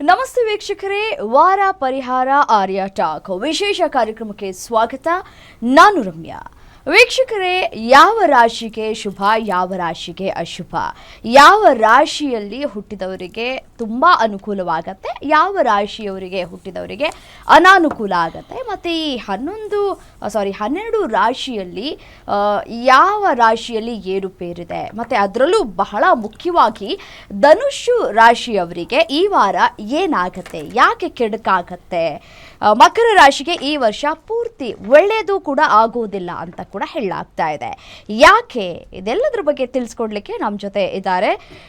ನಮಸ್ತೆ ವೀಕ್ಷಕರೇ ವಾರ ಪರಿಹಾರ ಆರ್ಯ ಟಾಕ್. ವಿಶೇಷ ಕಾರ್ಯಕ್ರಮಕ್ಕೆ ಸ್ವಾಗತ. ನಾನು ರಮ್ಯಾ. ವೀಕ್ಷಕರೇ, ಯಾವ ರಾಶಿಗೆ ಶುಭ, ಯಾವ ರಾಶಿಗೆ ಅಶುಭ? ಯಾವ ರಾಶಿಯಲ್ಲಿ ಹುಟ್ಟಿದವರಿಗೆ ತುಂಬ ಅನುಕೂಲವಾಗತ್ತೆ, ಯಾವ ರಾಶಿಯವರಿಗೆ ಹುಟ್ಟಿದವರಿಗೆ ಅನಾನುಕೂಲ ಆಗತ್ತೆ? ಮತ್ತು ಈ ಹನ್ನೊಂದು ಸಾರಿ ಹನ್ನೆರಡು ರಾಶಿಯಲ್ಲಿ ಯಾವ ರಾಶಿಯಲ್ಲಿ ಏರುಪೇರಿದೆ ಮತ್ತು ಅದರಲ್ಲೂ ಬಹಳ ಮುಖ್ಯವಾಗಿ ಧನುಷು ರಾಶಿಯವರಿಗೆ ಈ ವಾರ ಏನಾಗತ್ತೆ? ಯಾಕೆ ಕೆಡುಕಾಗತ್ತೆ? ಮಕರ ರಾಶಿಗೆ ಈ ವರ್ಷ ಪೂರ್ತಿ ಒಳ್ಳೆಯದು ಕೂಡ ಆಗೋದಿಲ್ಲ ಅಂತ ಕೂಡ ಹೇಳಲಾಗ್ತಾ ಇದೆ. ಯಾಕೆ? ಇದೆಲ್ಲದರ ಬಗ್ಗೆ ತಿಳಿಸ್ಕೊಡ್ಲಿಕ್ಕೆ ನಮ್ಮ ಜೊತೆ ಇದ್ದಾರೆ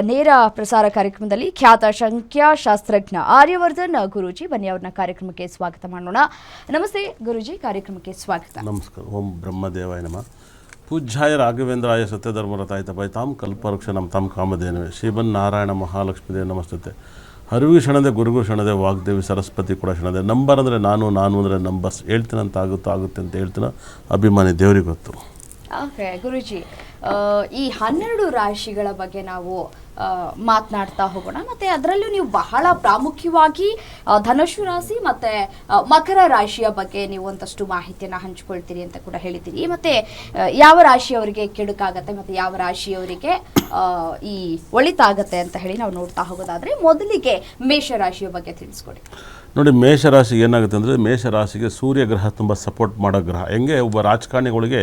ನೇರ ಪ್ರಸಾರ ಕಾರ್ಯಕ್ರಮದಲ್ಲಿ ಖ್ಯಾತ ಸಂಖ್ಯಾಶಾಸ್ತ್ರಜ್ಞ ಆರ್ಯವರ್ಧನ್ ಗುರೂಜಿ. ಬನ್ನಿ ಅವ್ರನ್ನ ಕಾರ್ಯಕ್ರಮಕ್ಕೆ ಸ್ವಾಗತ ಮಾಡೋಣ. ನಮಸ್ತೆ ಗುರುಜಿ, ಕಾರ್ಯಕ್ರಮಕ್ಕೆ ಸ್ವಾಗತ. ನಮಸ್ಕಾರ. ಓಂ ಬ್ರಹ್ಮದೇವಾಯ ನಮ. ಪೂಜ್ಯಾಯ ರಾಘವೇಂದ್ರಾಯ ಸತ್ಯಧರ್ಮರತಾಯ ತಪಾಯ ತಾಮ್ ಕಲ್ಪವೃಕ್ಷ ನಮ್ಮ ತಾಮ್ ಕಾಮಧೇನವೇ. ಶ್ರೀಮನ್ ನಾರಾಯಣ ಮಹಾಲಕ್ಷ್ಮೀ ದೇವ ನಮಸ್ತತೆ. ಹರಿವು ಕ್ಷಣದೆ, ಗುರುಗು ಕ್ಷಣದೆ, ವಾಗ್ದೇವಿ ಸರಸ್ವತಿ ಕೂಡ ಕ್ಷಣದೆ. ನಂಬರ್ ಅಂದರೆ ನಾನು ನಾನು ಅಂದರೆ ನಂಬರ್ಸ್. ಹೇಳ್ತೀನಂತ ಆಗುತ್ತೋ ಆಗುತ್ತೆ ಅಂತ ಹೇಳ್ತೀನ, ಅಭಿಮಾನಿ ದೇವರಿಗೆ ಗೊತ್ತು. ಓಕೆ, ಗುರುಜಿ ಈ ಹನ್ನೆರಡು ರಾಶಿಗಳ ಬಗ್ಗೆ ನಾವು ಮಾತನಾಡ್ತಾ ಹೋಗೋಣ. ಮತ್ತೆ ಅದರಲ್ಲೂ ನೀವು ಬಹಳ ಪ್ರಾಮುಖ್ಯವಾಗಿ ಧನುಷು ರಾಶಿ ಮತ್ತೆ ಮಕರ ರಾಶಿಯ ಬಗ್ಗೆ ನೀವು ಒಂದಷ್ಟು ಮಾಹಿತಿಯನ್ನು ಹಂಚಿಕೊಳ್ತೀರಿ ಅಂತ ಕೂಡ ಹೇಳಿದ್ದೀರಿ. ಮತ್ತೆ ಯಾವ ರಾಶಿಯವರಿಗೆ ಕೆಡುಕಾಗತ್ತೆ ಮತ್ತೆ ಯಾವ ರಾಶಿಯವರಿಗೆ ಈ ಒಳಿತಾಗತ್ತೆ ಅಂತ ಹೇಳಿ ನಾವು ನೋಡ್ತಾ ಹೋಗೋದಾದ್ರೆ ಮೊದಲಿಗೆ ಮೇಷರಾಶಿಯ ಬಗ್ಗೆ ತಿಳಿಸ್ಕೊಡಿ. ನೋಡಿ, ಮೇಷರಾಶಿಗೆ ಏನಾಗುತ್ತೆ ಅಂದರೆ, ಮೇಷರಾಶಿಗೆ ಸೂರ್ಯ ಗ್ರಹ ತುಂಬ ಸಪೋರ್ಟ್ ಮಾಡೋ ಗ್ರಹ. ಹೆಂಗೆ? ಒಬ್ಬ ರಾಜಕಾರಣಿಗಳಿಗೆ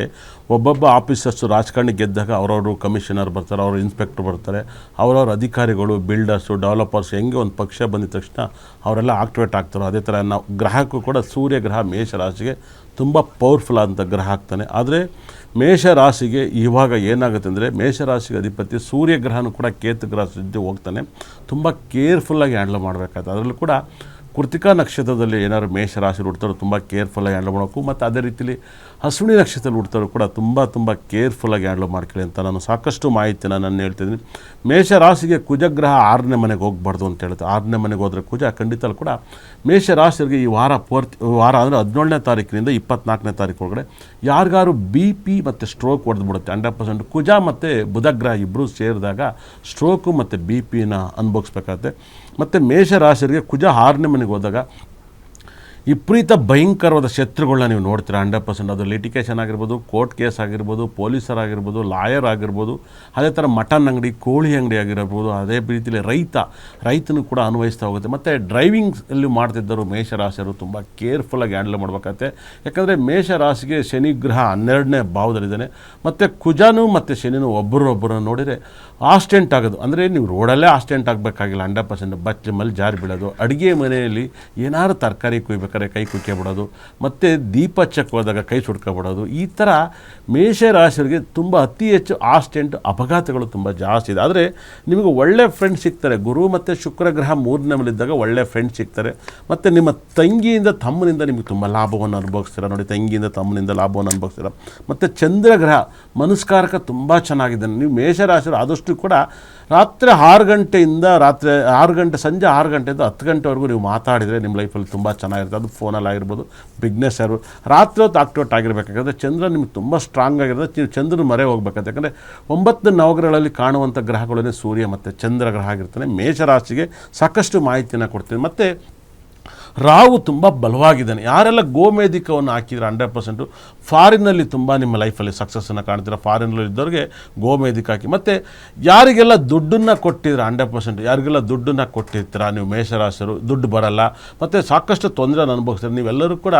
ಒಬ್ಬೊಬ್ಬ ಆಫೀಸರ್ಸು ರಾಜಕಾರಣಿ ಗೆದ್ದಾಗ ಅವರವರು ಕಮಿಷನರ್ ಬರ್ತಾರೆ, ಅವರು ಇನ್ಸ್ಪೆಕ್ಟರ್ ಬರ್ತಾರೆ, ಅವರವ್ರ ಅಧಿಕಾರಿಗಳು ಬಿಲ್ಡರ್ಸು ಡೆವಲಪರ್ಸ್ ಹೆಂಗೆ ಒಂದು ಪಕ್ಷ ಬಂದಿದ ತಕ್ಷಣ ಅವರೆಲ್ಲ ಆಕ್ಟಿವೇಟ್ ಆಗ್ತಾರೋ, ಅದೇ ಥರ ನಾವು ಗ್ರಹಕ್ಕೂ ಕೂಡ ಸೂರ್ಯ ಗ್ರಹ ಮೇಷರಾಶಿಗೆ ತುಂಬ ಪವರ್ಫುಲ್ ಆದಂಥ ಗ್ರಹ ಆಗ್ತಾನೆ. ಆದರೆ ಮೇಷರಾಶಿಗೆ ಇವಾಗ ಏನಾಗುತ್ತೆ ಅಂದರೆ, ಮೇಷರಾಶಿಗೆ ಅಧಿಪತಿ ಸೂರ್ಯ ಗ್ರಹನೂ ಕೂಡ ಕೇತು ಗ್ರಹ ಜೊತೆ ಹೋಗ್ತಾನೆ. ತುಂಬ ಕೇರ್ಫುಲ್ಲಾಗಿ ಹ್ಯಾಂಡಲ್ ಮಾಡಬೇಕಾಗ್ತದೆ ಅದರಲ್ಲೂ ಕೂಡ ಕೃತಿಕಾ ನಕ್ಷತ್ರದಲ್ಲಿ ಏನಾದ್ರು ಮೇಷರಾಶಿ ಹುಡ್ತಾರೋ ತುಂಬ ಕೇರ್ಫುಲ್ಲಾಗಿ ಹ್ಯಾಂಡಲ್ ಮಾಡಬೇಕು ಮತ್ತು ಅದೇ ರೀತಿಲಿ ಹಸುಣಿ ನಕ್ಷತ್ರದಲ್ಲಿ ಹುಡ್ತಾರೋ ಕೂಡ ತುಂಬ ತುಂಬ ಕೇರ್ಫುಲ್ಲಾಗಿ ಹ್ಯಾಂಡಲ್ ಮಾಡ್ಕೊಳ್ಳಿ ಅಂತ ನಾನು ಸಾಕಷ್ಟು ಮಾಹಿತಿನ ನಾನು ಹೇಳ್ತಿದ್ದೀನಿ ಮೇಷರಾಶಿಗೆ ಕುಜಗ್ರಹ ಆರನೇ ಮನೆಗೆ ಹೋಗ್ಬಾರ್ದು ಅಂತ ಹೇಳುತ್ತೆ ಆರನೇ ಮನೆಗೆ ಹೋದರೆ ಕುಜ ಖಂಡಿತ ಕೂಡ ಮೇಷರಾಶಿಯವರಿಗೆ ಈ ವಾರ ಪೂರ್ತಿ ವಾರ ಅಂದರೆ ಹದಿನೇಳನೇ ತಾರೀಕಿನಿಂದ ಇಪ್ಪತ್ನಾಲ್ಕನೇ ತಾರೀಕು ಒಳಗಡೆ ಯಾರಿಗಾರು ಬಿ ಪಿ ಮತ್ತು ಸ್ಟ್ರೋಕ್ ಹೊಡೆದ್ಬಿಡುತ್ತೆ ಹಂಡ್ರೆಡ್ ಪರ್ಸೆಂಟ್ ಕುಜ ಮತ್ತು ಬುಧಗ್ರಹ ಇಬ್ಬರು ಸೇರಿದಾಗ ಸ್ಟ್ರೋಕು ಮತ್ತು ಬಿ ಪಿನ ಅನುಭವಿಸ್ಬೇಕಾಗತ್ತೆ. ಮತ್ತು ಮೇಷರಾಶಿಯವರಿಗೆ ಕುಜ ಆರನೇ ಮನೆಗೆ ಹೋದಾಗ ವಿಪರೀತ ಭಯಂಕರವಾದ ಶತ್ರುಗಳನ್ನ ನೀವು ನೋಡ್ತೀರಾ. ಹಂಡ್ರೆಡ್ ಪರ್ಸೆಂಟ್ ಅದು ಲಿಟಿಕೇಷನ್ ಆಗಿರ್ಬೋದು, ಕೋರ್ಟ್ ಕೇಸ್ ಆಗಿರ್ಬೋದು ಪೊಲೀಸರಾಗಿರ್ಬೋದು ಲಾಯರ್ ಆಗಿರ್ಬೋದು, ಅದೇ ಥರ ಮಟನ್ ಅಂಗಡಿ, ಕೋಳಿ ಅಂಗಡಿ ಆಗಿರ್ಬೋದು, ಅದೇ ರೀತಿಯಲ್ಲಿ ರೈತ, ರೈತನು ಕೂಡ ಅನ್ವಯಿಸ್ತಾ ಹೋಗುತ್ತೆ. ಮತ್ತು ಡ್ರೈವಿಂಗ್ಸಲ್ಲಿ ಮಾಡ್ತಿದ್ದರು ಮೇಷರಾಶಿಯರು ತುಂಬ ಕೇರ್ಫುಲ್ಲಾಗಿ ಹ್ಯಾಂಡಲ್ ಮಾಡಬೇಕಾಗತ್ತೆ. ಯಾಕಂದರೆ ಮೇಷರಾಶಿಗೆ ಶನಿ ಗ್ರಹ ಹನ್ನೆರಡನೇ ಭಾವದಲ್ಲಿದ್ದಾನೆ. ಮತ್ತು ಕುಜಾನು ಮತ್ತು ಶನಿನೂ ಒಬ್ಬರೊಬ್ಬರನ್ನು ನೋಡಿದರೆ ಆಸ್ಟೆಂಟ್ ಆಗೋದು. ಅಂದರೆ ನೀವು ರೋಡಲ್ಲೇ ಆಸ್ಟೆಂಟ್ ಆಗಬೇಕಾಗಿಲ್ಲ, ಹಂಡ್ರೆಡ್ ಪರ್ಸೆಂಟ್ ಬಚ್ಚ ಮಲ್ಲಿ ಜಾರಿ ಬೀಳೋದು. ಅಡುಗೆ ಮನೆಯಲ್ಲಿ ಏನಾದ್ರು ತರಕಾರಿ ಕುಯ್ಬೇಕಾದ್ರೆ ಕೈ ಕುಯ್ಕೆ ಬಿಡೋದು ಮತ್ತು ದೀಪ ಚೆಕ್ ಹೋದಾಗ ಕೈ ಸುಡ್ಕೊಬಿಡೋದು, ಈ ಥರ ಮೇಷರಾಶಿಯವರಿಗೆ ತುಂಬ ಅತಿ ಹೆಚ್ಚು ಆಸ್ಟೆಂಟ್ ಅಪಘಾತಗಳು ತುಂಬ ಜಾಸ್ತಿ ಇದೆ. ಆದರೆ ನಿಮಗೆ ಒಳ್ಳೆ ಫ್ರೆಂಡ್ ಸಿಗ್ತಾರೆ. ಗುರು ಮತ್ತು ಶುಕ್ರ ಗ್ರಹ ಮೂರನೇ ಮೇಲಿದ್ದಾಗ ಒಳ್ಳೆ ಫ್ರೆಂಡ್ ಸಿಗ್ತಾರೆ. ಮತ್ತು ನಿಮ್ಮ ತಂಗಿಯಿಂದ ತಮ್ಮನಿಂದ ನಿಮಗೆ ತುಂಬ ಲಾಭವನ್ನು ಅನುಭವಿಸ್ತೀರ. ನೋಡಿ, ತಂಗಿಯಿಂದ ತಮ್ಮನಿಂದ ಲಾಭವನ್ನು ಅನುಭವಿಸ್ತೀರ. ಮತ್ತು ಚಂದ್ರಗ್ರಹ ಮನಸ್ಕಾರಕ ತುಂಬ ಚೆನ್ನಾಗಿದೆ. ನೀವು ಮೇಷರಾಶಿಯರು ಆದಷ್ಟು ಕೂಡ ರಾತ್ರಿ ಆರು ಗಂಟೆಯಿಂದ ರಾತ್ರಿ ಆರು ಗಂಟೆ, ಸಂಜೆ ಆರು ಗಂಟೆಯಿಂದ ಹತ್ತು ಗಂಟೆವರೆಗೂ ನೀವು ಮಾತಾಡಿದರೆ ನಿಮ್ಮ ಲೈಫಲ್ಲಿ ತುಂಬ ಚೆನ್ನಾಗಿರುತ್ತೆ. ಅದು ಫೋನಲ್ಲಿ ಆಗಿರ್ಬೋದು, ಬಿಗ್ನೆಸ್ ಯಾರು, ರಾತ್ರಿ ಹೊತ್ತು ಆಕ್ಟಿವೇಟ್ ಆಗಿರಬೇಕಾದ್ರೆ ಚಂದ್ರ ನಿಮ್ಗೆ ತುಂಬ ಸ್ಟ್ರಾಂಗ್ ಆಗಿರುತ್ತೆ. ನೀವು ಚಂದ್ರನ ಮರೆ ಹೋಗ್ಬೇಕಂತ ಯಾಕಂದರೆ ಒಂಬತ್ತು ನವಗ್ರಹಗಳಲ್ಲಿ ಕಾಣುವಂಥ ಗ್ರಹಗಳೇ ಸೂರ್ಯ ಮತ್ತು ಚಂದ್ರ ಗ್ರಹ ಆಗಿರ್ತಾನೆ. ಮೇಷರಾಶಿಗೆ ಸಾಕಷ್ಟು ಮಾಹಿತಿಯನ್ನು ಕೊಡ್ತೀನಿ. ಮತ್ತು ರಾವು ತುಂಬ ಬಲವಾಗಿದ್ದಾನೆ. ಯಾರೆಲ್ಲ ಗೋಮೇಧಿಕವನ್ನು ಹಾಕಿದ್ರೆ ಹಂಡ್ರೆಡ್ ಪರ್ಸೆಂಟು ಫಾರಿನಲ್ಲಿ ತುಂಬ ನಿಮ್ಮ ಲೈಫಲ್ಲಿ ಸಕ್ಸಸ್ಸನ್ನು ಕಾಣ್ತೀರ? ಫಾರಿನಲ್ಲಿ ಇದ್ದವ್ರಿಗೆ ಗೋಮೇಧಿಕ ಹಾಕಿ. ಮತ್ತು ಯಾರಿಗೆಲ್ಲ ದುಡ್ಡನ್ನು ಕೊಟ್ಟಿದ್ರೆ ಹಂಡ್ರೆಡ್ ಪರ್ಸೆಂಟ್, ಯಾರಿಗೆಲ್ಲ ದುಡ್ಡನ್ನು ಕೊಟ್ಟಿರ್ತೀರ? ನೀವು ಮೇಷರಾಶರು ದುಡ್ಡು ಬರಲ್ಲ. ಮತ್ತು ಸಾಕಷ್ಟು ತೊಂದರೆಯನ್ನು ಅನುಭವಿಸ್ತಾರೆ. ನೀವೆಲ್ಲರೂ ಕೂಡ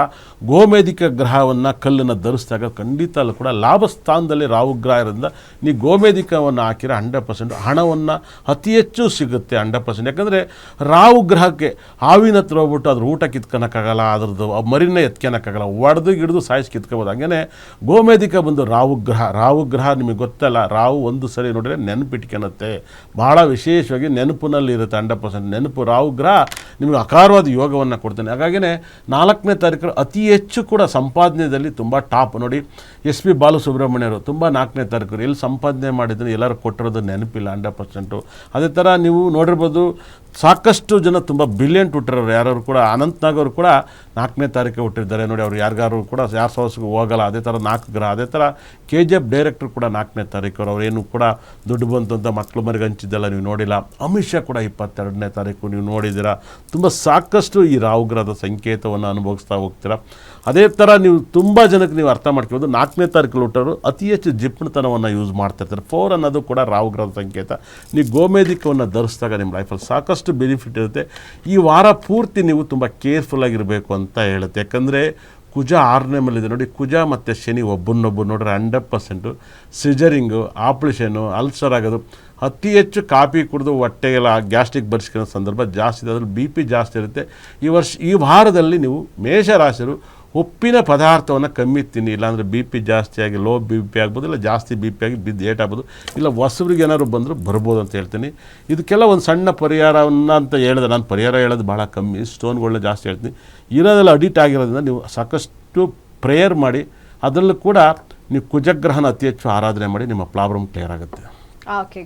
ಗೋಮೇಧಿಕ ಗ್ರಹವನ್ನು ಕಲ್ಲನ್ನು ಧರಿಸಿದಾಗ ಖಂಡಿತ ಅಲ್ಲೂ ಕೂಡ ಲಾಭ ಸ್ಥಾನದಲ್ಲಿ ರಾಹು ಗ್ರಹ ಇರೋದ್ರಿಂದ ನೀವು ಗೋಮೇಧಿಕವನ್ನು ಹಾಕಿದ್ರೆ ಹಂಡ್ರೆಡ್ ಪರ್ಸೆಂಟ್ ಹಣವನ್ನು ಅತಿ ಹೆಚ್ಚು ಸಿಗುತ್ತೆ ಹಂಡ್ರೆಡ್ ಪರ್ಸೆಂಟ್. ಯಾಕಂದರೆ ರಾಹು ಗ್ರಹಕ್ಕೆ ಹಾವಿನ ಹತ್ರ ಹೋಗ್ಬಿಟ್ಟು ಅದ್ರ ಊಟ ಕಿತ್ಕೊಳಕ್ಕಾಗಲ್ಲ, ಅದ್ರದ್ದು ಮರಿನ ಎತ್ಕೊಳಕ್ಕಾಗಲ್ಲ, ಒಡೆದು ಗಿಡ್ದು ಸಾಯಿಸಿ ಕಿತ್ಕೋಬೋದು. ಹಾಗೇ ಗೋಮೇಧಿಕ ಬಂದು ರಾವು ಗ್ರಹ ರಾವು ಗ್ರಹ ನಿಮಗೆ ಗೊತ್ತಲ್ಲ ರಾವು ಒಂದು ಸರಿ ನೋಡಿದ್ರೆ ನೆನಪಿಟ್ಕೊಳತ್ತೆ ಭಾಳ ವಿಶೇಷವಾಗಿ ನೆನಪಿನಲ್ಲಿ ಇರುತ್ತೆ ಹಂಡ್ರೆಡ್ ಪರ್ಸೆಂಟ್. ನೆನಪು ರಾವು ಗ್ರಹ ನಿಮಗೆ ಅಕಾರವಾದ ಯೋಗವನ್ನು ಕೊಡ್ತಾನೆ. ಹಾಗಾಗಿನೇ ನಾಲ್ಕನೇ ತಾರೀಕು ಅತಿ ಹೆಚ್ಚು ಕೂಡ ಸಂಪಾದನೆಯಲ್ಲಿ ತುಂಬ ಟಾಪ್. ನೋಡಿ, ಎಸ್ ಪಿ ಬಾಲಸುಬ್ರಹ್ಮಣ್ಯರು ತುಂಬ ನಾಲ್ಕನೇ ತಾರೀಕು ಎಲ್ಲಿ ಸಂಪಾದನೆ ಮಾಡಿದ್ರೆ ಎಲ್ಲರೂ ಕೊಟ್ಟಿರೋದು ನೆನಪಿಲ್ಲ ಹಂಡ್ರೆಡ್ ಪರ್ಸೆಂಟು. ಅದೇ ಥರ ನೀವು ನೋಡಿರ್ಬೋದು ಸಾಕಷ್ಟು ಜನ ತುಂಬ ಬ್ರಿಲಿಯಂಟ್ ಹುಟ್ಟಿರೋರು ಯಾರು ಕೂಡ ಅನಂತ್ನಾಗ್ ಅವರು ಕೂಡ ನಾಲ್ಕನೇ ತಾರೀಕು ಹುಟ್ಟಿದ್ದಾರೆ ನೋಡಿ ಅವ್ರು ಯಾರಿಗಾರು ಕೂಡ ಯಾರು ಸವಸ್ಗೂ ಹೋಗಲ್ಲ. ಅದೇ ಥರ ನಾಲ್ಕು ಗ್ರಹ, ಅದೇ ಥರ ಕೆ ಜಿ ಎಫ್ ಡೈರೆಕ್ಟರ್ ಕೂಡ ನಾಲ್ಕನೇ ತಾರೀಕು ಅವರು. ಏನು ಕೂಡ ದುಡ್ಡು ಬಂತು ಅಂತ ಮಕ್ಳು ಮರಿಗೆ ಹಂಚಿದ್ದೆಲ್ಲ ನೀವು ನೋಡಿಲ್ಲ. ಅಮಿತ್ ಶಾ ಕೂಡ ಇಪ್ಪತ್ತೆರಡನೇ ತಾರೀಕು ನೀವು ನೋಡಿದ್ದೀರಾ. ತುಂಬ ಸಾಕಷ್ಟು ಈ ರಾಹು ಗ್ರಹದ ಸಂಕೇತವನ್ನು ಅನುಭವಿಸ್ತಾ ಹೋಗ್ತೀರಾ. ಅದೇ ಥರ ನೀವು ತುಂಬ ಜನಕ್ಕೆ ನೀವು ಅರ್ಥ ಮಾಡ್ಕೊಬೋದು. ನಾಲ್ಕನೇ ತಾರೀಕು ಹುಟ್ಟೋರು ಅತಿ ಹೆಚ್ಚು ಜಿಪ್ಣತನವನ್ನು ಯೂಸ್ ಮಾಡ್ತಾ ಇರ್ತಾರೆ ಫೋರ್ ಅನ್ನೋದು ಕೂಡ ರಾಹು ಗ್ರಹದ ಸಂಕೇತ. ನೀವು ಗೋಮೇಧಿಕವನ್ನು ಧರಿಸಿದಾಗ ನಿಮ್ಮ ಲೈಫಲ್ಲಿ ಸಾಕಷ್ಟು ಬೆನಿಫಿಟ್ ಇರುತ್ತೆ. ಈ ವಾರ ಪೂರ್ತಿ ನೀವು ತುಂಬ ಕೇರ್ಫುಲ್ ಆಗಿರಬೇಕು ಅಂತ ಹೇಳುತ್ತೆ. ಯಾಕಂದರೆ ಕುಜ ಆರನೇ ಮೇಲಿದೆ. ನೋಡಿ, ಕುಜ ಮತ್ತು ಶನಿ ಒಬ್ಬನೊಬ್ಬರು ನೋಡ್ರೆ hundred percent caesarean operation ulcer ಆಗೋದು. ಅತಿ ಹೆಚ್ಚು ಕಾಫಿ ಕುಡಿದು ಹೊಟ್ಟೆಗೆಲ್ಲ ಗ್ಯಾಸ್ಟ್ರಿಕ್ ಬರ್ಸ್ಕೊಳ್ಳೋ ಸಂದರ್ಭ ಜಾಸ್ತಿ. ಇದೆ ಅದ್ರಲ್ಲಿ ಬಿ ಪಿ ಜಾಸ್ತಿ ಇರುತ್ತೆ. ಈ ವರ್ಷ, ಈ ವಾರದಲ್ಲಿ ನೀವು ಮೇಷರಾಶಿರು ಉಪ್ಪಿನ ಪದಾರ್ಥವನ್ನು ಕಮ್ಮಿ ತಿನ್ನಿ, ಇಲ್ಲಾಂದರೆ ಬಿ ಪಿ ಜಾಸ್ತಿ ಲೋ ಬಿ ಪಿ ಆಗ್ಬೋದು, ಇಲ್ಲ ಜಾಸ್ತಿ ಬಿ ಪಿ ಆಗಿ ಬಿದ್ದು ಏಟ್ ಆಗ್ಬೋದು, ಇಲ್ಲ ಹೊಸಬ್ರಿಗೆ ಏನಾದ್ರು ಬಂದರೂ ಬರ್ಬೋದು ಅಂತ ಹೇಳ್ತೀನಿ. ಇದಕ್ಕೆಲ್ಲ ಒಂದು ಸಣ್ಣ ಪರಿಹಾರವನ್ನು ಅಂತ ಹೇಳಿದೆ. ನಾನು ಪರಿಹಾರ ಹೇಳೋದು ಭಾಳ ಕಮ್ಮಿ ಸ್ಟೋನ್ಗಳನ್ನ ಜಾಸ್ತಿ ಹೇಳ್ತೀನಿ. ಇರೋದೆಲ್ಲ ಅಡಿಟ್ ಆಗಿರೋದ್ರಿಂದ ನೀವು ಸಾಕಷ್ಟು ಪ್ರೇಯರ್ ಮಾಡಿ, ಅದರಲ್ಲೂ ಕೂಡ ನೀವು ಕುಜಗ್ರಹನ ಅತಿ ಹೆಚ್ಚು ಆರಾಧನೆ ಮಾಡಿ ನಿಮ್ಮ ಪ್ರಾಬ್ಲಮ್ ಕ್ಲಿಯರ್ ಆಗುತ್ತೆ. ಓಕೆ